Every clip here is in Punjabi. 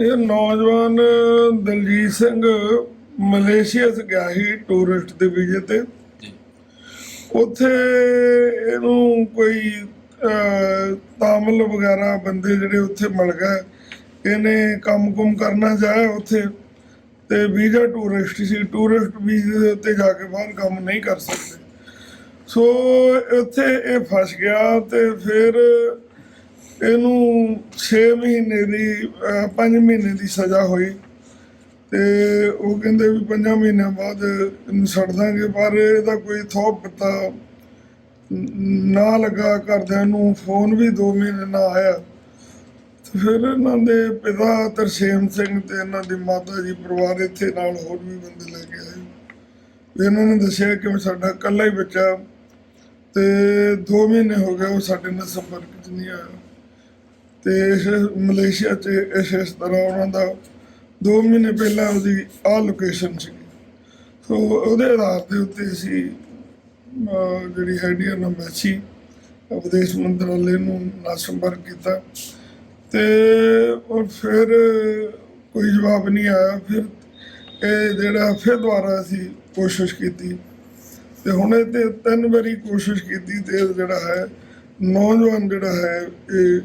ਇਹ ਨੌਜਵਾਨ ਦਲਜੀਤ ਸਿੰਘ ਮਲੇਸ਼ੀਆ ਚ ਗਿਆ ਸੀ ਟੂਰਿਸਟ ਦੇ ਵੀਜ਼ੇ ਤੇ। ਉੱਥੇ ਇਹਨੂੰ ਕੋਈ ਤਾਮਿਲ ਵਗੈਰਾ ਬੰਦੇ ਜਿਹੜੇ ਉੱਥੇ ਮਿਲ ਗਏ। ਇਹਨੇ ਕੰਮ-ਕੁਮ ਕਰਨਾ ਚਾਹਿਆ ਉੱਥੇ ਤੇ ਵੀਜ਼ਾ ਟੂਰਿਸਟ ਸੀ। ਟੂਰਿਸਟ ਵੀਜ਼ੇ ਦੇ ਉੱਤੇ ਜਾ ਕੇ ਬਾਹਰ ਕੰਮ ਨਹੀਂ ਕਰ ਸਕਦੇ। ਸੋ ਉੱਥੇ ਇਹ ਫਸ ਗਿਆ ਤੇ ਫਿਰ ਇਹਨੂੰ 6 ਮਹੀਨੇ ਦੀ 5 ਮਹੀਨੇ ਦੀ ਸਜ਼ਾ ਹੋਈ। ਤੇ ਉਹ ਕਹਿੰਦੇ ਵੀ 5 ਮਹੀਨਿਆਂ ਬਾਅਦ ਇਹਨੂੰ ਛੱਡ ਦਾਂਗੇ, ਪਰ ਇਹਦਾ ਕੋਈ ਥੋਪ ਪਤਾ ਨਾ ਲੱਗਾ। ਕਰਦਿਆਂ ਨੂੰ ਫੋਨ ਵੀ 2 ਮਹੀਨੇ ਨਾ ਆਇਆ। ਫਿਰ ਇਹਨਾਂ ਦੇ ਪਿਤਾ ਤਰਸੇਮ ਸਿੰਘ ਤੇ ਇਹਨਾਂ ਦੀ ਮਾਤਾ ਜੀ ਪਰਿਵਾਰ ਇੱਥੇ ਨਾਲ ਹੋਰ ਵੀ ਬੰਦੇ ਲੈ ਕੇ ਆਏ। ਵੀ ਇਹਨਾਂ ਨੇ ਦੱਸਿਆ ਕਿ ਸਾਡਾ ਇਕੱਲਾ ਹੀ ਬੱਚਾ। ਤੇ 2 ਮਹੀਨੇ ਹੋ ਗਏ ਉਹ ਸਾਡੇ ਨਾਲ ਸੰਪਰਕ 'ਚ ਨਹੀਂ ਆਇਆ। ਤੇ ਇਸ ਮਲੇਸ਼ੀਆ 'ਚ ਇਸ ਇਸ ਤਰ੍ਹਾਂ ਉਹਨਾਂ ਦਾ 2 ਮਹੀਨੇ ਪਹਿਲਾਂ ਉਹਦੀ ਆ ਲੋਕੇਸ਼ਨ ਸੀ। ਸੋ ਉਹਦੇ ਆਧਾਰ ਦੇ ਉੱਤੇ ਅਸੀਂ ਜਿਹੜੀ ਹੈਗੀ ਆ ਨੰਬੈਸੀ ਵਿਦੇਸ਼ ਮੰਤਰਾਲੇ ਨੂੰ ਨਾਲ ਸੰਪਰਕ ਕੀਤਾ। ਤੇ ਉਹ ਫਿਰ ਕੋਈ ਜਵਾਬ ਨਹੀਂ ਆਇਆ। ਫਿਰ ਇਹ ਜਿਹੜਾ ਫਿਰ ਦੁਬਾਰਾ ਅਸੀਂ ਕੋਸ਼ਿਸ਼ ਕੀਤੀ। ਤੇ ਹੁਣ ਇਹ ਤੇ ਤਿੰਨ ਵਾਰੀ ਕੋਸ਼ਿਸ਼ ਕੀਤੀ ਤੇ ਜਿਹੜਾ ਹੈ, ਨੌਜਵਾਨ ਜਿਹੜਾ ਹੈ, ਇਹ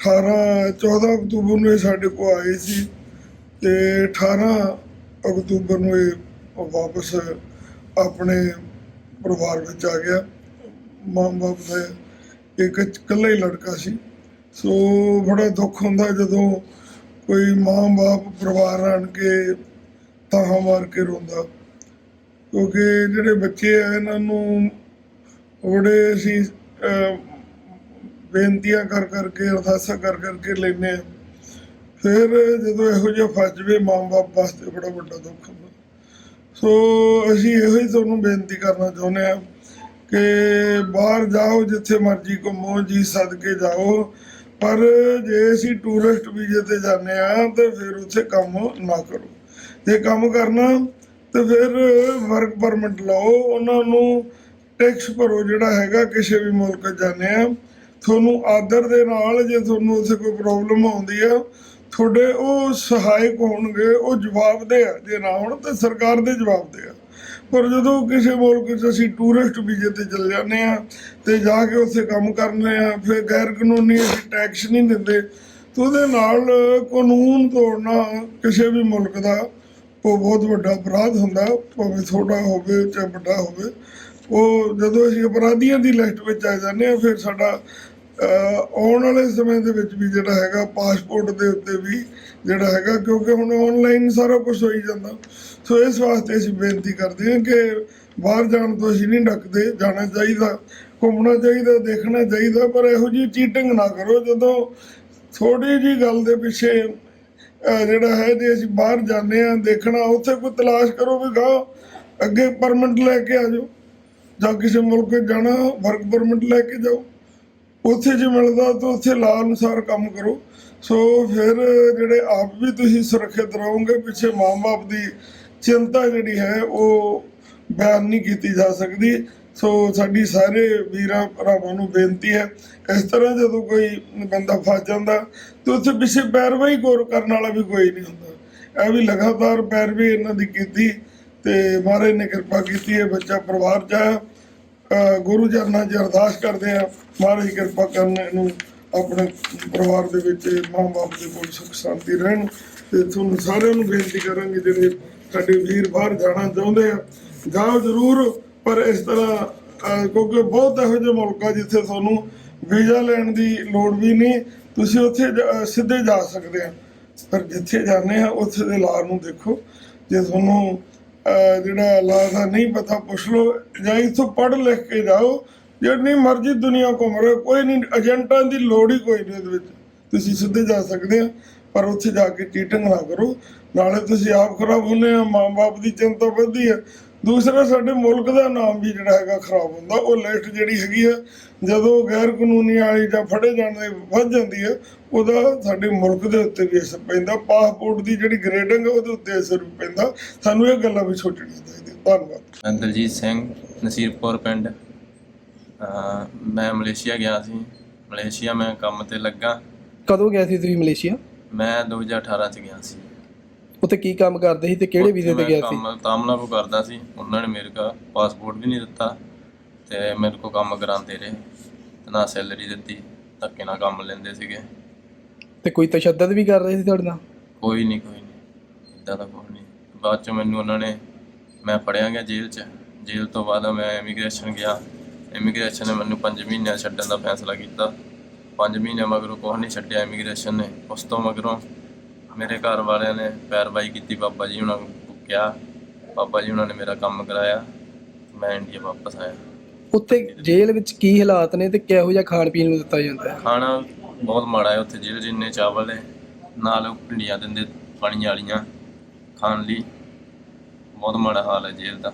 18 14 ਅਕਤੂਬਰ ਨੂੰ ਇਹ ਸਾਡੇ ਕੋਲ ਆਏ ਸੀ ਤੇ 18 ਅਕਤੂਬਰ ਨੂੰ ਇਹ ਵਾਪਸ ਆਪਣੇ ਪਰਿਵਾਰ ਵਿੱਚ ਆ ਗਿਆ। ਮਾਂ ਬਾਪ ਦਾ ਇੱਕ ਇਕੱਲਾ ਹੀ ਲੜਕਾ ਸੀ। ਸੋ ਬੜਾ ਦੁੱਖ ਹੁੰਦਾ ਜਦੋਂ ਕੋਈ ਮਾਂ ਬਾਪ ਪਰਿਵਾਰ ਆਣ ਕੇ ਤਾਹਾਂ ਮਾਰ ਕੇ ਰੋਂਦਾ। ਕਿਉਂਕਿ ਜਿਹੜੇ ਬੱਚੇ ਆ, ਇਹਨਾਂ ਨੂੰ ਬੜੇ ਅਸੀਂ ਬੇਨਤੀਆਂ ਕਰ ਕਰਕੇ, ਅਰਦਾਸਾਂ ਕਰ ਕਰਕੇ ਲੈਨੇ ਆ ਫਿਰ ਜਦੋਂ ਇਹੋ ਜਿਹਾ ਫਸ ਜਵੇ, ਮਾਂ-ਬਾਪ ਵਾਸਤੇ ਬੜਾ ਵੱਡਾ ਦੁੱਖ ਹੁੰਦਾ। ਸੋ ਅਸੀਂ ਇਹੋ ਹੀ ਤੁਹਾਨੂੰ ਬੇਨਤੀ ਕਰਨਾ ਚਾਹੁੰਦੇ ਆ ਕਿ ਬਾਹਰ ਜਾਓ, ਜਿੱਥੇ ਮਰਜ਼ੀ ਘੁੰਮੋ, ਜੀ ਸਦਕੇ ਜਾਓ। ਪਰ ਜੇ ਅਸੀਂ ਟੂਰਿਸਟ ਵੀਜ਼ੇ ਤੇ ਜਾਂਦੇ ਆ ਤੇ ਫਿਰ ਉੱਥੇ ਕੰਮ ਨਾ ਕਰੋ। ਜੇ ਕੰਮ ਕਰਨਾ, ਤੇ ਫਿਰ ਵਰਕ ਪਰਮਿਟ ਲਓ। ਉਹਨਾਂ ਨੂੰ ਟੈਕਸ ਭਰੋ ਜਿਹੜਾ ਹੈਗਾ, ਕਿਸੇ ਵੀ ਮੁਲਕ ਜਾਂਦੇ ਆ ਤੁਹਾਨੂੰ ਆਦਰ ਦੇ ਨਾਲ ਜੇ ਤੁਹਾਨੂੰ ਉੱਥੇ ਕੋਈ ਪ੍ਰੋਬਲਮ ਆਉਂਦੀ ਆ, ਤੁਹਾਡੇ ਉਹ ਸਹਾਇਕ ਹੋਣਗੇ, ਉਹ ਜਵਾਬਦੇ ਆ। ਜੇ ਨਾ ਹੋਣ ਤਾਂ ਸਰਕਾਰ ਦੇ ਜਵਾਬਦੇ ਆ। ਪਰ ਜਦੋਂ ਕਿਸੇ ਮੁਲਕ 'ਚ ਅਸੀਂ ਟੂਰਿਸਟ ਵੀਜ਼ੇ ਤੇ ਚਲ ਜਾਂਦੇ ਆ ਤੇ ਜਾ ਕੇ ਉੱਥੇ ਕੰਮ ਕਰਨੇ ਆ, ਫਿਰ ਗੈਰ ਕਾਨੂੰਨੀ ਟੈਕਸ ਨਹੀਂ ਦਿੰਦੇ, ਤੇ ਉਹਦੇ ਨਾਲ ਕਾਨੂੰਨ ਤੋੜਨਾ ਕਿਸੇ ਵੀ ਮੁਲਕ ਦਾ ਉਹ ਬਹੁਤ ਵੱਡਾ ਅਪਰਾਧ ਹੁੰਦਾ, ਭਾਵੇਂ ਛੋਟਾ ਹੋਵੇ ਚਾਹੇ ਵੱਡਾ ਹੋਵੇ। ਉਹ ਜਦੋਂ ਅਸੀਂ ਅਪਰਾਧੀਆਂ ਦੀ ਲਿਸਟ ਵਿੱਚ ਆ ਜਾਂਦੇ ਆ, ਫਿਰ ਸਾਡਾ ਆਉਣ ਵਾਲੇ ਸਮੇਂ ਦੇ ਵਿੱਚ ਵੀ ਜਿਹੜਾ ਹੈਗਾ ਪਾਸਪੋਰਟ ਦੇ ਉੱਤੇ ਵੀ ਜਿਹੜਾ ਹੈਗਾ, ਕਿਉਂਕਿ ਹੁਣ ਆਨਲਾਈਨ ਸਾਰਾ ਕੁਝ ਹੋਈ ਜਾਂਦਾ। ਸੋ ਇਸ ਵਾਸਤੇ ਅਸੀਂ ਬੇਨਤੀ ਕਰਦੇ ਹਾਂ ਕਿ ਬਾਹਰ ਜਾਣ ਤੋਂ ਅਸੀਂ ਨਹੀਂ ਡੱਕਦੇ, ਜਾਣਾ ਚਾਹੀਦਾ, ਘੁੰਮਣਾ ਚਾਹੀਦਾ, ਦੇਖਣਾ ਚਾਹੀਦਾ, ਪਰ ਇਹੋ ਜਿਹੀ ਚੀਟਿੰਗ ਨਾ ਕਰੋ। ਜਦੋਂ ਥੋੜੀ ਜੀ ਗੱਲ ਦੇ ਪਿੱਛੇ ਜਿਹੜਾ ਹੈ, ਜੇ ਅਸੀਂ ਬਾਹਰ ਜਾਂਦੇ ਆ ਦੇਖਣਾ, ਉੱਥੇ ਕੋਈ ਤਲਾਸ਼ ਕਰੋ ਵੀ ਗਾ ਅੱਗੇ ਪਰਮਿਟ ਲੈ ਕੇ ਆ ਜਾਓ। ਜਾਂ ਕਿਸੇ ਮੁਲਕ ਜਾਣਾ ਵਰਕ ਪਰਮਿਟ ਲੈ ਕੇ ਜਾਓ। ਉੱਥੇ ਜੇ ਮਿਲਦਾ ਤਾਂ ਉੱਥੇ ਲਾ ਅਨੁਸਾਰ ਕੰਮ ਕਰੋ। ਸੋ ਫਿਰ ਜਿਹੜੇ ਆਪ ਵੀ ਤੁਸੀਂ ਸੁਰੱਖਿਅਤ ਰਹੋਗੇ, ਪਿੱਛੇ ਮਾਂ-ਬਾਪ ਦੀ ਚਿੰਤਾ ਜਿਹੜੀ ਹੈ, ਉਹ ਬਿਆਨ ਨਹੀਂ ਕੀਤੀ ਜਾ ਸਕਦੀ। ਸੋ ਸਾਡੀ ਸਾਰੇ ਵੀਰਾਂ ਭਰਾਵਾਂ ਨੂੰ ਬੇਨਤੀ ਹੈ, ਇਸ ਤਰ੍ਹਾਂ ਜਦੋਂ ਕੋਈ ਬੰਦਾ ਫਸ ਜਾਂਦਾ, ਤੇ ਉੱਥੇ ਪਿੱਛੇ ਪੈਰਵਾਈ ਗੌਰ ਕਰਨ ਵਾਲਾ ਵੀ ਕੋਈ ਨਹੀਂ ਹੁੰਦਾ। ਇਹ ਵੀ ਲਗਾਤਾਰ ਪੈਰਵਾਈ ਇਹਨਾਂ ਦੀ ਕੀਤੀ ਤੇ ਮਹਾਰਾਜ ਨੇ ਕਿਰਪਾ ਕੀਤੀ ਹੈ, ਬੱਚਾ ਪਰਿਵਾਰ ਚ ਆਇਆ। ਗੁਰੂ ਚਰਨਾਂ 'ਚ ਅਰਦਾਸ ਕਰਦੇ ਆ, ਮਹਾਰਾਜ ਕਿਰਪਾ ਕਰਨ ਇਹਨੂੰ ਆਪਣੇ ਪਰਿਵਾਰ ਦੇ ਵਿੱਚ, ਮਾਂ-ਬਾਪ ਦੇ ਕੋਲ ਸੁਖ ਸ਼ਾਂਤੀ ਰਹਿਣ ਤੇ ਤੁਹਾਨੂੰ ਸਾਰਿਆਂ ਨੂੰ ਬੇਨਤੀ ਕਰਾਂਗੇ ਜਿਹੜੇ ਸਾਡੇ ਵੀਰ ਬਾਹਰ ਜਾਣਾ ਚਾਹੁੰਦੇ ਆ, ਜਾਓ ਜ਼ਰੂਰ, ਪਰ ਇਸ ਤਰ੍ਹਾਂ ਕਿਉਂਕਿ ਬਹੁਤ ਇਹੋ ਜਿਹੇ ਮੁਲਕ ਆ ਜਿੱਥੇ ਤੁਹਾਨੂੰ ਵੀਜ਼ਾ ਲੈਣ ਦੀ ਲੋੜ ਵੀ ਨਹੀਂ, ਤੁਸੀਂ ਉੱਥੇ ਸਿੱਧੇ ਜਾ ਸਕਦੇ ਆ। ਪਰ ਜਿੱਥੇ ਜਾਂਦੇ ਆ, ਉੱਥੇ ਦੇ ਲਾ ਨੂੰ ਦੇਖੋ, ਜੇ ਤੁਹਾਨੂੰ ਜਿਹੜਾ ਲਾ ਦਾ ਨਹੀਂ ਪਤਾ, ਪੁੱਛ ਲਓ ਜਾਂ ਇੱਥੋਂ ਪੜ੍ਹ ਲਿਖ ਕੇ ਜਾਓ, ਜਿੰਨੀ ਮਰਜ਼ੀ ਦੁਨੀਆ ਘੁੰਮ ਰਹੇ ਕੋਈ ਨਹੀਂ, ਏਜੰਟਾਂ ਦੀ ਲੋੜ ਹੀ ਕੋਈ ਨਹੀਂ ਉਹਦੇ ਵਿੱਚ। ਤੁਸੀਂ ਸਿੱਧੇ ਜਾ ਸਕਦੇ ਆ ਪਰ ਉੱਥੇ ਜਾ ਕੇ ਚੀਟਿੰਗ ਨਾ ਕਰੋ। ਨਾਲੇ ਤੁਸੀਂ ਆਪ ਖਰਾਬ ਹੁੰਦੇ ਆ ਮਾਂ-ਬਾਪ ਦੀ ਚਿੰਤਾ ਵੱਧਦੀ ਹੈ। ਦੂਸਰਾ ਸਾਡੇ ਮੁਲਕ ਦਾ ਨਾਮ ਵੀ ਜਿਹੜਾ ਹੈਗਾ ਖਰਾਬ ਹੁੰਦਾ ਉਹ ਲਿਸਟ ਜਿਹੜੀ ਹੈਗੀ ਆ ਜਦੋਂ ਗੈਰ ਕਾਨੂੰਨੀ ਵਾਲੀ ਜਾਂ ਫੜੇ ਜਾਣ ਦੇ ਵੱਧ ਜਾਂਦੀ ਹੈ ਉਹਦਾ ਸਾਡੇ ਮੁਲਕ ਦੇ ਉੱਤੇ ਵੀ ਅਸਰ ਪੈਂਦਾ ਪਾਸਪੋਰਟ ਦੀ ਜਿਹੜੀ ਗ੍ਰੇਡਿੰਗ ਹੈ ਉਹਦੇ ਉੱਤੇ ਅਸਰ ਪੈਂਦਾ। ਸਾਨੂੰ ਇਹ ਗੱਲਾਂ ਵੀ ਸੋਚਣੀਆਂ ਚਾਹੀਦੀਆਂ। ਧੰਨਵਾਦ। ਮੈਂ ਦਲਜੀਤ ਸਿੰਘ ਨਸੀਰਪੁਰ ਪਿੰਡ। ਮੈਂ ਮਲੇਸ਼ੀਆ ਗਿਆ ਸੀ। ਮਲੇਸ਼ੀਆ ਮੈਂ ਕੰਮ ਤੇ ਲੱਗਾ। ਕਦੋਂ ਗਏ ਸੀ ਤੁਸੀਂ ਮਲੇਸ਼ੀਆ? ਮੈਂ 2018 ਚ ਗਿਆ ਸੀ। ਉੱਥੇ ਕੀ ਕੰਮ ਕਰਦੇ ਸੀ ਤੇ ਕਿਹੜੇ ਵੀਜ਼ੇ ਤੇ ਗਿਆ ਸੀ? ਕੰਮ ਤਾਮਲਾ ਕੋ ਕਰਦਾ ਸੀ। ਉਹਨਾਂ ਨੇ ਮੇਰੇ ਕਾ ਪਾਸਪੋਰਟ ਵੀ ਨਹੀਂ ਦਿੱਤਾ ਤੇ ਮੇਰੇ ਕੋ ਕੰਮ ਕਰਾਉਂਦੇ ਰਹੇ। ਤੇ ਨਾ ਸੈਲਰੀ ਦਿੱਤੀ ਧੱਕੇ ਨਾਲ ਕੰਮ ਲੈਂਦੇ ਸੀਗੇ। ਤੇ ਕੋਈ ਤਸ਼ੱਦਦ ਵੀ ਕਰ ਰਹੇ ਸੀ ਤੁਹਾਡੇ ਨਾਲ? ਕੋਈ ਨਹੀਂ ਕੋਈ ਨਹੀਂ। ਇਦਾਂ ਦਾ ਕੁਛ ਨਹੀਂ। ਬਾਅਦ ਚ ਮੈਨੂੰ ਉਹਨਾਂ ਨੇ ਮੈਂ ਫੜਿਆ ਗਿਆ ਜੇਲ੍ਹ 'ਚ। ਜੇਲ੍ਹ ਤੋਂ ਬਾਅਦ ਮੈਂ ਇਮੀਗ੍ਰੇਸ਼ਨ ਗਿਆ। ਇਮੀਗ੍ਰੇਸ਼ਨ ਨੇ ਮੈਨੂੰ 5 ਮਹੀਨਿਆਂ ਛੱਡਣ ਦਾ ਫੈਸਲਾ ਕੀਤਾ। 5 ਮਹੀਨੇ ਮਗਰੋਂ ਕੁਛ ਨਹੀਂ ਛੱਡਿਆ ਇਮੀਗ੍ਰੇਸ਼ਨ ਨੇ। ਉਸ ਤੋਂ ਮਗਰੋਂ ਮੇਰੇ ਘਰ ਵਾਲਿਆਂ ਨੇ ਪੈਰਵਾਈ ਕੀਤੀ ਬਾਬਾ ਜੀ ਉਹਨਾਂ ਨੂੰ ਕਿਹਾ ਬਾਬਾ ਜੀ ਉਹਨਾਂ ਨੇ ਮੇਰਾ ਕੰਮ ਕਰਾਇਆ ਮੈਂ ਇੰਡੀਆ ਵਾਪਸ ਆਇਆ। ਉੱਥੇ ਜੇਲ੍ਹ ਵਿੱਚ ਕੀ ਹਾਲਾਤ ਨੇ ਤੇ ਕਿਹੋ ਜਿਹਾ ਖਾਣ ਪੀਣ ਨੂੰ ਦਿੱਤਾ ਜਾਂਦਾ ਹੈ? ਖਾਣਾ ਬਹੁਤ ਮਾੜਾ ਹੈ ਉੱਥੇ ਜੇਲ੍ਹ ਜਿੰਨੇ ਚਾਵਲ ਹੈ ਨਾਲ ਭਿੰਡੀਆਂ ਦਿੰਦੇ ਪਾਣੀ ਵਾਲੀਆਂ ਖਾਣ ਲਈ। ਬਹੁਤ ਮਾੜਾ ਹਾਲ ਹੈ ਜੇਲ੍ਹ ਦਾ।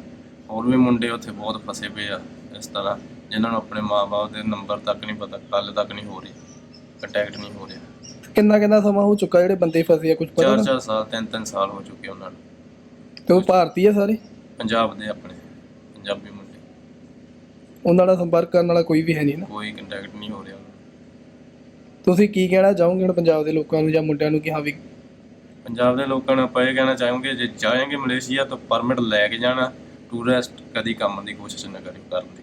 ਹੋਰ ਵੀ ਮੁੰਡੇ ਉੱਥੇ ਬਹੁਤ ਫਸੇ ਪਏ ਆ ਇਸ ਤਰ੍ਹਾਂ ਜਿਨ੍ਹਾਂ ਨੂੰ ਆਪਣੇ ਮਾਪੇ ਦੇ ਨੰਬਰ ਤੱਕ ਨਹੀਂ ਪਤਾ ਕੱਲ ਤੱਕ ਨਹੀਂ ਹੋ ਰਹੀ ਕੰਟੈਕਟ ਨਹੀਂ ਹੋ ਰਿਹਾ। ਕਿੰਨਾ ਕਿੰਨਾ ਸਮਾਂ ਹੋ ਚੁੱਕਾ ਜਿਹੜੇ ਬੰਦੇ ਫਸੇ ਆ ਕੁਝ ਪਤਾ ਚਾਰ ਨਾ? ਚਾਰ ਸਾਲ ਤਿੰਨ ਤਿੰਨ ਸਾਲ ਹੋ ਚੁੱਕੇ ਉਹਨਾਂ ਨੂੰ। ਤੇ ਉਹ ਭਾਰਤੀ ਆ ਸਾਰੇ? ਪੰਜਾਬ ਦੇ ਆਪਣੇ ਪੰਜਾਬੀ ਮੁੰਡੇ। ਉਹਨਾਂ ਨਾਲ ਸੰਪਰਕ ਕਰਨ ਵਾਲਾ ਕੋਈ ਵੀ ਹੈ ਨਹੀਂ ਨਾ? ਕੋਈ ਕੰਟੈਕਟ ਨਹੀਂ ਹੋ ਰਿਹਾ। ਉਹਨਾਂ ਨਾਲ। ਤੁਸੀਂ ਕੀ ਕਹਿਣਾ ਚਾਹੋਗੇ ਹੁਣ ਪੰਜਾਬ ਦੇ ਲੋਕਾਂ ਨੂੰ ਜਾਂ ਮੁੰਡਿਆਂ ਨੂੰ ਕਿ ਹਾਂ ਵੀ ਪੰਜਾਬ ਦੇ ਲੋਕਾਂ ਨੂੰ ਆਪਾਂ ਇਹ ਕਹਿਣਾ ਚਾਹਾਂਗੇ ਜੇ ਜਾਏਂਗੇ ਮਲੇਸ਼ੀਆ ਤਾਂ ਪਰਮਿਟ ਲੈ ਕੇ ਜਾਣਾ ਟੂਰਿਸਟ ਕਦੀ ਕੰਮ ਦੀ ਕੋਸ਼ਿਸ਼ ਨਾ ਕਰਿਓ ਕਰਨ ਦੀ।